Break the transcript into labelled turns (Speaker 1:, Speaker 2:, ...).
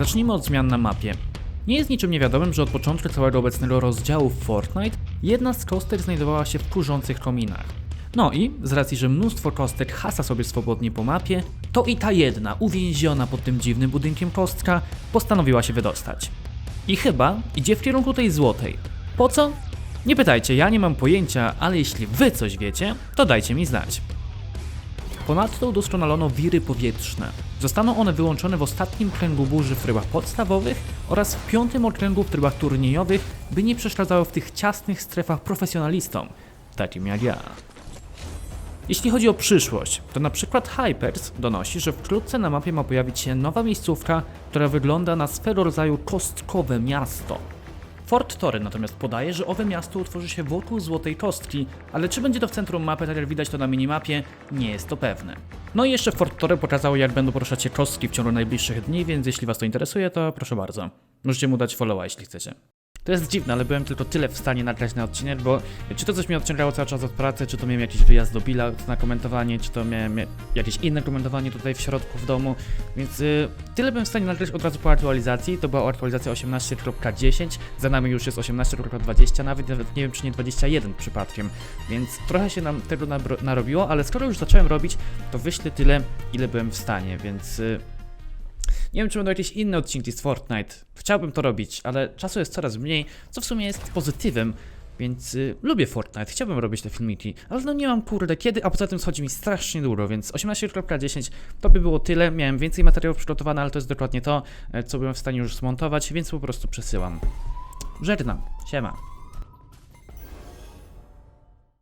Speaker 1: Zacznijmy od zmian na mapie. Nie jest niczym niewiadomym, że od początku całego obecnego rozdziału w Fortnite jedna z kostek znajdowała się w kurzących kominach. No i z racji, że mnóstwo kostek hasa sobie swobodnie po mapie, to i ta jedna, uwięziona pod tym dziwnym budynkiem kostka, postanowiła się wydostać. I chyba idzie w kierunku tej złotej. Po co? Nie pytajcie, ja nie mam pojęcia, ale jeśli wy coś wiecie, to dajcie mi znać. Ponadto udoskonalono wiry powietrzne. Zostaną one wyłączone w ostatnim kręgu burzy w trybach podstawowych oraz w piątym okręgu w trybach turniejowych, by nie przeszkadzały w tych ciasnych strefach profesjonalistom, takim jak ja. Jeśli chodzi o przyszłość, to na przykład Hypers donosi, że wkrótce na mapie ma pojawić się nowa miejscówka, która wygląda na swego rodzaju kostkowe miasto. Fort Tory natomiast podaje, że owe miasto utworzy się wokół Złotej Kostki, ale czy będzie to w centrum mapy, tak jak widać to na minimapie, nie jest to pewne. No i jeszcze Fort Tory pokazało, jak będą poruszać się kostki w ciągu najbliższych dni, więc jeśli was to interesuje, to proszę bardzo. Możecie mu dać followa, jeśli chcecie. To jest dziwne, ale byłem tylko tyle w stanie nagrać na odcinek, bo czy to coś mnie odciągało cały czas od pracy, czy to miałem jakiś wyjazd do Billa na komentowanie, czy to miałem ja- jakieś inne komentowanie tutaj w środku w domu, więc y, tyle byłem w stanie nagrać od razu po aktualizacji, to była aktualizacja 18.10, za nami już jest 18.20 nawet, nawet nie wiem czy nie 21 przypadkiem, więc trochę się nam tego narobiło, ale skoro już zacząłem robić, to wyślę tyle, ile byłem w stanie, więc... Y, nie wiem, czy będą jakieś inne odcinki z Fortnite. Chciałbym to robić, ale czasu jest coraz mniej, co w sumie jest pozytywem, więc y, lubię Fortnite, chciałbym robić te filmiki, ale no nie mam kurde kiedy, a poza tym schodzi mi strasznie dużo, więc 18.10 to by było tyle. Miałem więcej materiałów przygotowane, ale to jest dokładnie to, e, co byłem w stanie już zmontować, więc po prostu przesyłam. Żegnam, siema.